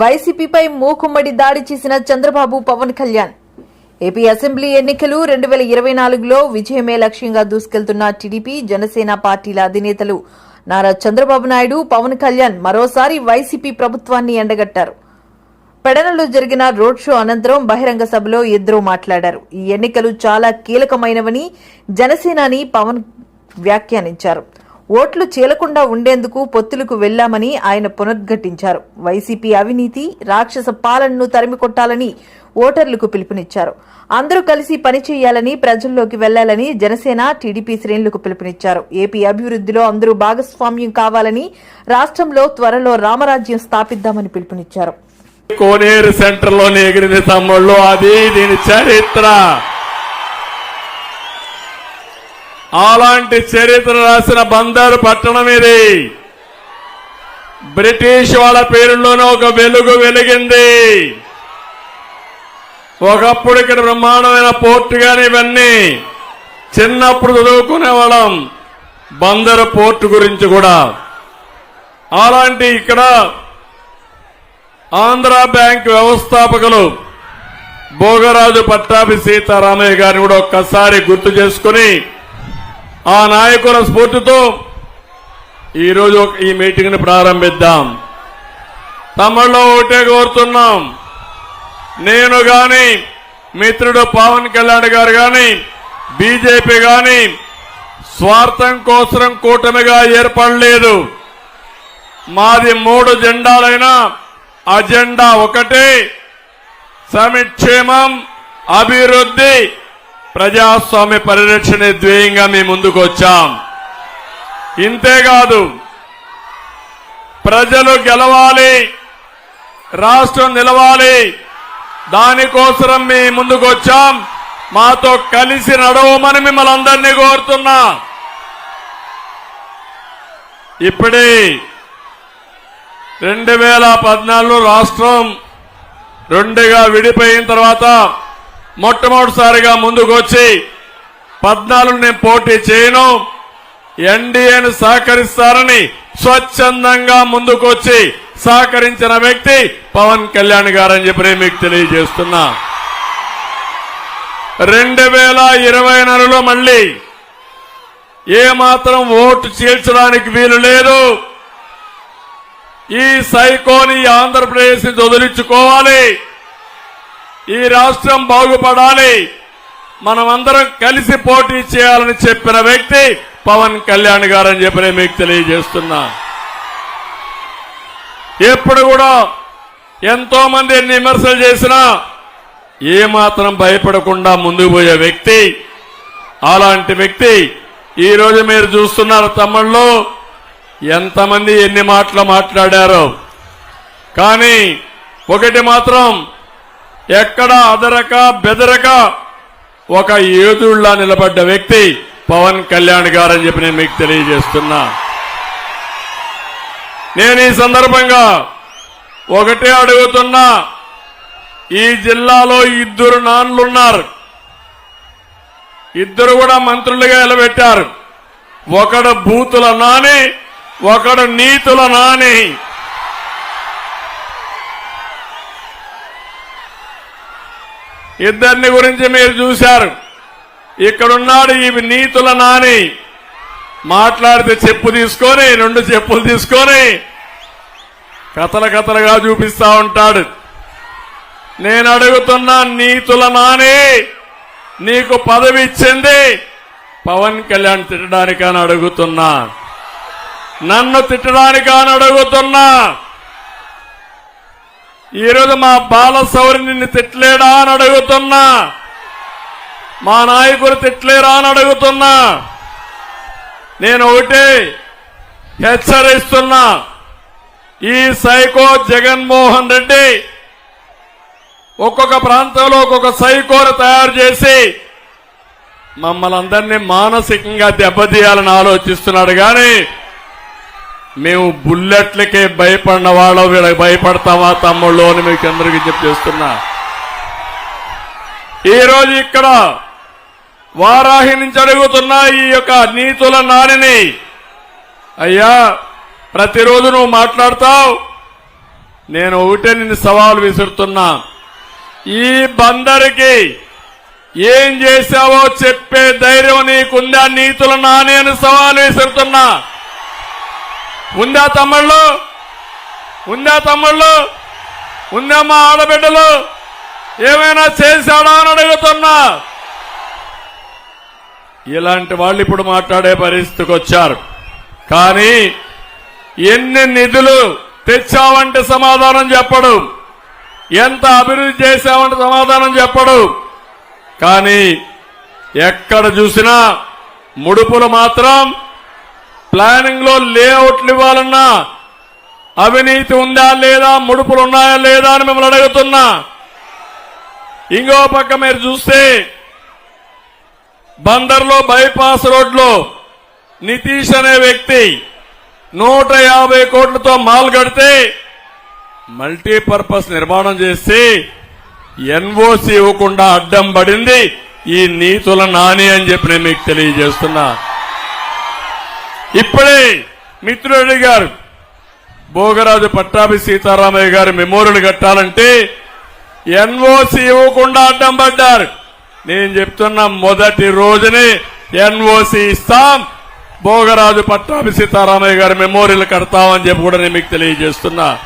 వైసీపీపై మూకుమ్మడి దాడి చేసిన చంద్రబాబు పవన్ కళ్యాణ్. ఏపీ అసెంబ్లీ ఎన్నికలు రెండు వేల ఇరవై నాలుగులో విజయమే లక్ష్యంగా దూసుకెళ్తున్న టీడీపీ జనసేన పార్టీల అధినేతలు. నారా చంద్రబాబు నాయుడు పవన్ కళ్యాణ్ మరోసారి వైసీపీ ప్రభుత్వాన్ని ఎండగట్టారు. పెడనలో జరిగిన రోడ్ షో అనంతరం బహిరంగ సభలో ఇద్దరూ మాట్లాడారు. ఈ ఎన్నికలు చాలా కీలకమైనవని జనసేనాని పవన్ వ్యాఖ్యానించారు. ఓట్లు చీలకుండా ఉండేందుకు పొత్తులకు వెళ్ళామని ఆయన పునర్ఘటించారు వైసీపీ అవినీతి రాక్షస పాలనను తరిమికొట్టాలని ఓటర్లకు పిలుపునిచ్చారు. అందరూ కలిసి పనిచేయాలని ప్రజల్లోకి వెళ్ళాలని జనసేన టీడీపీ శ్రేణులకు పిలుపునిచ్చారు. ఏపీ అభివృద్ధిలో అందరూ భాగస్వామ్యం కావాలని రాష్ట్రంలో త్వరలో రామరాజ్యం స్థాపిద్దామని పిలుపునిచ్చారు. కోనేరు సెంటర్ ఎగిరిన ఎగిరింది తమ్ముళ్ళు అది దీని చరిత్ర. అలాంటి చరిత్ర రాసిన బందరు పట్టణం ఇది. బ్రిటిష్ వాళ్ళ పేరులోనే ఒక వెలుగు వెలిగింది. ఒకప్పుడు ఇక్కడ బ్రహ్మాండమైన పోర్టు కానీ ఇవన్నీ చిన్నప్పుడు చదువుకునే వాళ్ళం బందరు పోర్టు గురించి కూడా. అలాంటి ఇక్కడ ఆంధ్ర బ్యాంక్ వ్యవస్థాపకులు భోగరాజు పట్టాభి సీతారామయ్య గారిని కూడా ఒక్కసారి గుర్తు చేసుకుని ఆ నాయకుల స్ఫూర్తితో ఈరోజు ఒక- ఈ మీటింగ్ని ప్రారంభిద్దాం. తమలో ఒకటే కోరుతున్నాం. నేను గాని మిత్రుడు పవన్ కళ్యాణ్ గారు గాని బీజేపీ గాని స్వార్థం కోసం కూటమిగా ఏర్పడలేదు. మాది మూడు జెండాలైన అజెండా ఒకటే. సమిక్షేమం అభివృద్ధి ప్రజాస్వామ్య పరిరక్షణ ధ్యేయంగా మేము ముందుకు వచ్చాం. ఇంతేకాదు ప్రజలు గెలవాలి రాష్ట్రం నిలవాలి దానికోసం మీ ముందుకు వచ్చాం. మాతో కలిసి నడవమని మిమ్మల్ని అందరినీ కోరుతున్నా. ఇప్పుడే రెండు వేల పద్నాలుగులో రాష్ట్రం రెండుగా విడిపోయిన తర్వాత మొట్టమొదటిసారిగా ముందుకు వచ్చి పద్నాలుగు నేను పోటీ చేయను. ఎన్డీఏను సహకరిస్తారని స్వచ్ఛందంగా ముందుకొచ్చి సహకరించిన వ్యక్తి పవన్ కళ్యాణ్ గారని చెప్పి మీకు తెలియజేస్తున్నా. రెండు వేల ఇరవై నెలలో మళ్ళీ ఏ మాత్రం ఓటు చీల్చడానికి వీలు లేదు. ఈ సైకోని ఆంధ్రప్రదేశ్ వదిలించుకోవాలి. ఈ రాష్ట్రం బాగుపడాలి. మనమందరం కలిసి పోటీ చేయాలని చెప్పిన వ్యక్తి పవన్ కళ్యాణ్ గారని చెప్పి నేను మీకు తెలియజేస్తున్నా. ఎప్పుడు కూడా ఎంతో మంది ఎన్ని విమర్శలు చేసినా ఏమాత్రం భయపడకుండా ముందుకు పోయే వ్యక్తి అలాంటి వ్యక్తి ఈరోజు మీరు చూస్తున్నారు తమ్ముళ్ళు. ఎంతమంది ఎన్ని మాటలు మాట్లాడారో. కానీ ఒకటి మాత్రం ఎక్కడ అదరక బెదరక ఒక ఏదుళ్ళా నిలబడ్డ వ్యక్తి పవన్ కళ్యాణ్ గారని చెప్పి నేను మీకు తెలియజేస్తున్నా. నేను ఈ సందర్భంగా ఒకటే అడుగుతున్నా ఈ జిల్లాలో ఇద్దరు నాన్లున్నారు. ఇద్దరు కూడా మంత్రులుగా నిలబెట్టారు. ఒకడు బూతుల నాని ఒకడు నీతుల నాని. ఇద్దరిని గురించి మీరు చూశారు. ఇక్కడున్నాడు ఈ నీతుల నాని. మాట్లాడితే చెప్పు తీసుకొని రెండు చెప్పులు తీసుకొని కథల కథలుగా చూపిస్తా ఉంటాడు. నేను అడుగుతున్నా నీతుల నాని నీకు పదవి ఇచ్చింది. పవన్ కళ్యాణ్ తిట్టడానికని అడుగుతున్నా. నన్ను తిట్టడానికని అడుగుతున్నా. ఈరోజు మా బాలసౌరి నిన్ను తిట్లేడా అని అడుగుతున్నా. మా నాయకులు తిట్లేరా అని అడుగుతున్నా. నేను ఒకటే హెచ్చరిస్తున్నా. ఈ సైకో జగన్మోహన్ రెడ్డి ఒక్కొక్క ప్రాంతంలో ఒక్కొక్క సైకోను తయారు చేసి మమ్మల్ని అందరినీ మానసికంగా దెబ్బతీయాలని ఆలోచిస్తున్నాడు. కానీ మేము బుల్లెట్లకే భయపడిన వాళ్ళు వీళ్ళకి భయపడతామా తమ్ముళ్ళు అని మీకు అందరికీ చెప్పేస్తున్నా ఈ రోజు ఇక్కడ వారాహి నుంచి అడుగుతున్న ఈ యొక్క నీతుల నానిని అయ్యా ప్రతిరోజు నువ్వు మాట్లాడతావు నేను ఒకటే నిన్ను సవాలు విసురుతున్నా. ఈ బందరికి ఏం చేశావో చెప్పే ధైర్యం నీకుందా నీతుల నాని అని సవాలు విసురుతున్నా. ఉందా తమ్ముళ్ళు? ఉందా తమ్ముళ్ళు? ఉందా మా ఆడబిడ్డలు? ఏమైనా చేశాడా అని అడుగుతున్నా. ఇలాంటి వాళ్ళు ఇప్పుడు మాట్లాడే పరిస్థితికి వచ్చారు. కానీ ఎన్ని నిధులు తెచ్చావంటే సమాధానం చెప్పడు. ఎంత అభివృద్ధి చేశావంటే సమాధానం చెప్పడు. కానీ ఎక్కడ చూసినా ముడుపులు మాత్రం ప్లానింగ్లో లేఅవుట్లు ఇవ్వాలన్నా అవినీతి ఉందా లేదా ముడుపులు ఉన్నాయా లేదా అని మిమ్మల్ని అడుగుతున్నా. ఇంకో పక్క మీరు చూస్తే బందర్లో బైపాస్ రోడ్లో నితీష్ అనే వ్యక్తి నూట యాభై కోట్లతో మాల్ కడితే మల్టీపర్పస్ నిర్మాణం చేసి ఎన్ఓసి ఇవ్వకుండా అడ్డం పడింది ఈ నీతుల నాని అని చెప్పి నేను మీకు తెలియజేస్తున్నా. ఇప్పుడే మిత్రుడు గారు భోగరాజు పట్టాభి సీతారామయ్య గారి మెమోరియల్ కట్టాలంటే ఎన్ఓసి ఇవ్వకుండా అడ్డం పడ్డారు. నేను చెప్తున్నా మొదటి రోజునే ఎన్ఓసి ఇస్తాం. భోగరాజు పట్టాభి సీతారామయ్య గారి మెమోరియల్ కడతామని చెప్పి కూడా నేను మీకు తెలియజేస్తున్నా.